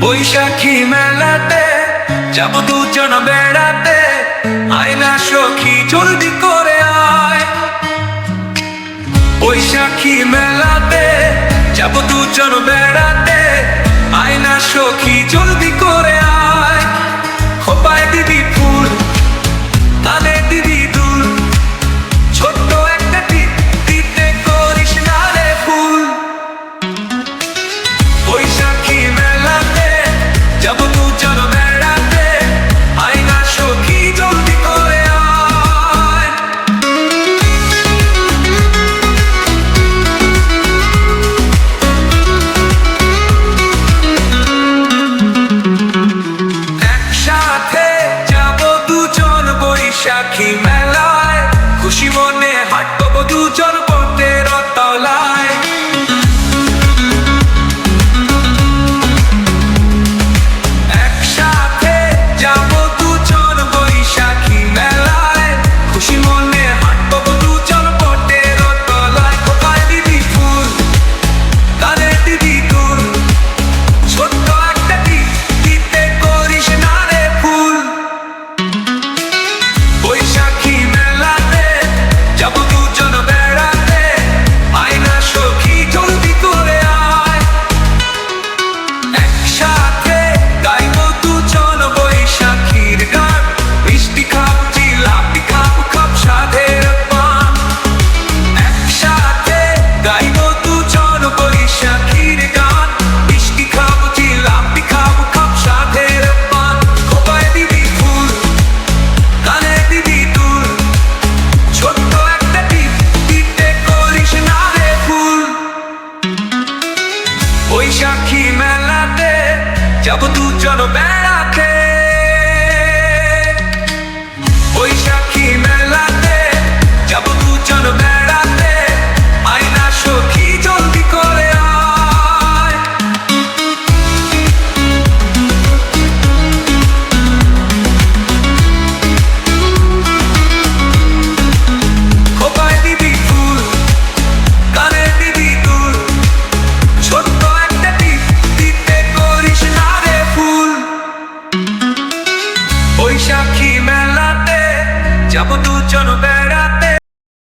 বৈশাখী মেলাতে যাব দুজন বেড়াতে। আয় না সখী, জলদি করে আয়। বৈশাখী মেলাতে যাব দুজন বেড়াতে। আয় না সখী Shaki Man. বৈশাখী মেলাতে যাব দুজন বেড়াতে। বৈশাখী মেলাতে যাব দুজন বেড়াতে।